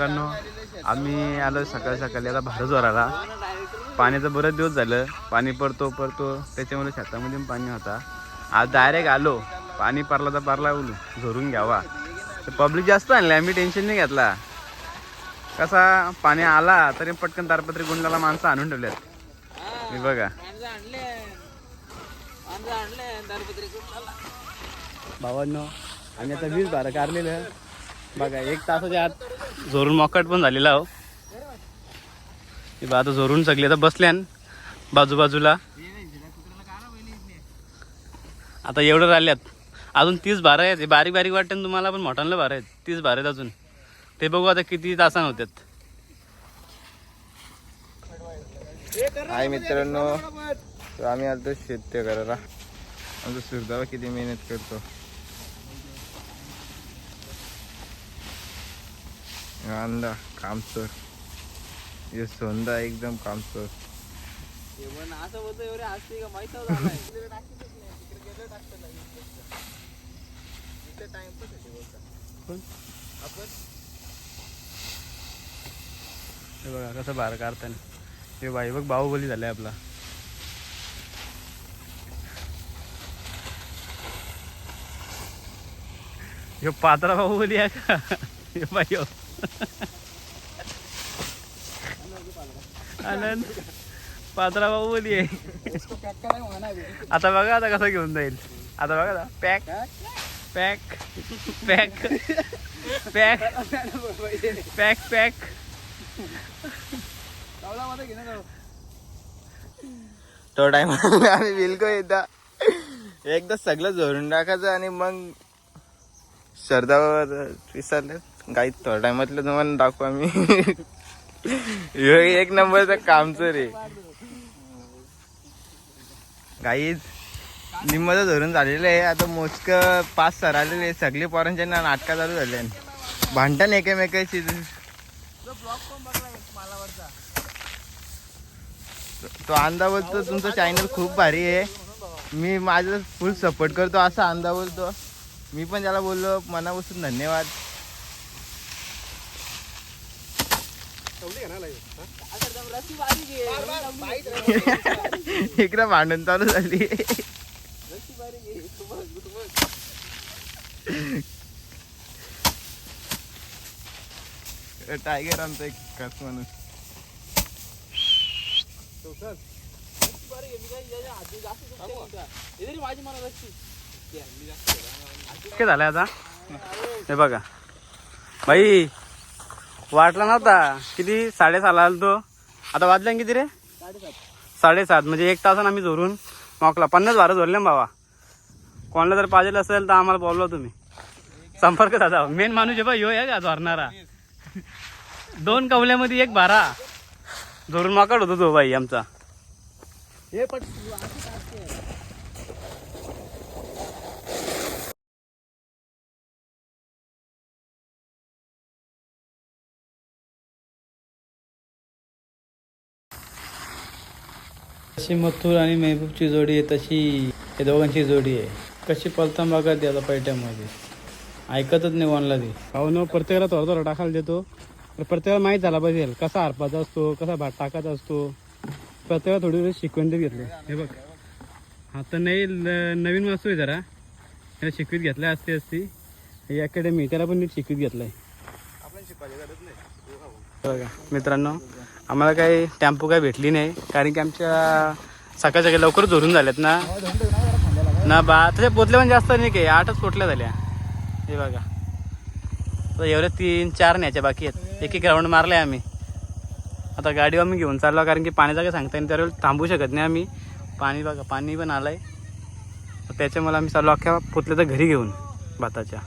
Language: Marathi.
मित्रांनो आम्ही आलो सकाळी सकाळी आता भारत पाण्याचं बरंच दिवस झालं. पाणी पडतो पडतो. त्याच्यामुळे शेतामध्ये पण पाणी होता. आज डायरेक्ट आलो. पाणी पारला तर पारला झरून घ्यावा. तर पब्लिक जास्त आणलं आम्ही टेन्शन नाही घेतला. कसा पाणी आला तरी पटकन तारपत्री गुंडाला माणसं आणून ठेवल्यात. मी बघा. भावांनो आम्ही आता वीस बारा काढलेलं बघा एक तासाच्या आत झोरून मॉकट पण झालेला हो. हे बघा आता झोरून सगळे आता बसल्यान बाजूबाजूला. आता एवढं राहिल्यात. अजून तीस बारा आहेत. हे बारीक बारीक वाटते तुम्हाला पण मोठ्यांना बारा आहेत. तीस बारा आहेत अजून. ते बघू आता किती तासान होत्यात. हाय मित्रांनो आम्ही आता शेत्य करायला आमचा सुरदावा किती मेहनत करतो. अंदा कामचोर. हे सोंदा एकदम कामचोर. हे बघा कसं बाहेर काढताना. हे बाई बघ बाहुबली झालाय आपला. ह्यो पात्रा बाहुबली आहे का? हे बाई ह्यो. आनंद. पात्रा भाऊ आहे. आता बघा आता कसं घेऊन जाईल. आता बघा आता. Pack. Pack. Pack. Pack. Pack pack. तो टाइम आम्ही बिलको येता एकदा सगळं झोरून टाकायचं आणि मग शरदावर विसरले गाई थोड्या टायमातलं तुम्हाला दाखवू आम्ही ह्यो एक नंबरचं कामचं रे. गाईच निम्मचं धरून झालेलं आहे. आता मोजक पाच सर आलेले आहे. सगळे पोरांच्या ना नाटका चालू झाले भांडण एकमेकाची. तो अंदा बोलतो तुमचं चॅनल खूप भारी आहे. मी माझं फुल सपोर्ट करतो असा अंदा बोलतो मी पण त्याला बोललो मनापासून धन्यवाद. इकडं भांडण चालू झाली. टायगर आमचा एक खास माणूस. काय झालंय आता? हे बघा. भाई वाटला नव्हता. किती? साडेसहाला आलो तो. आता वाजल्या किती रे? साडेसात. म्हणजे एक तासानं आम्ही झोरून मोकला. पन्नास बारा झोरले ना बाबा कोणाला जर पाहिजे असेल तर आम्हाला बोलवा तुम्ही. संपर्क साधा. मेन माणूस आहे बा यो आहे का झोरणारा दोन कवल्यामध्ये एक बारा. झोरून माकड होतो तो बाई आमचा. अशी मथुर आणि मेहबूबची जोडी आहे तशी या दोघांची जोडी आहे. कशी पलता बघा ती पैठ्यामध्ये ऐकतच नाही वनला ती. पाहुणं प्रत्येकाला थोडा थोडा टाकायला देतो. तर प्रत्येकाला माहीत झाला पाहिजे कसा हरपाचा असतो कसा भात टाकायचा असतो. प्रत्येकाला थोडी थोडी शिकवण ते घेतलं. हे बघ. हा तर नाही नवीन वस्तू आहे जरा. त्याला शिकवीत घेतलाय असते असती. ही अकॅडमी त्याला पण नीट शिकवीत घेतलाय. बघा मित्रांनो आम्हाला काही टेम्पो काही भेटली नाही. कारण की आमच्या सकाळ सकाळी लवकर धरून झाल्यात ना. ना बा तसे पोचले पण जास्त नाही काही. आठच पोटल्या झाल्या. हे बघा. तर एवढे तीन चार न्यायच्या बाकी आहेत. एक एक राऊंड मारले आम्ही. आता गाडी आम्ही घेऊन चाललो कारण की पाण्याचा काही सांगता येईल त्यावेळेला थांबू शकत नाही आम्ही. पाणी बघा पाणी पण आलं आहे त्याच्यामुळे आम्ही चाललो अख्ख्या पोचल्याचं घरी घेऊन भाताच्या.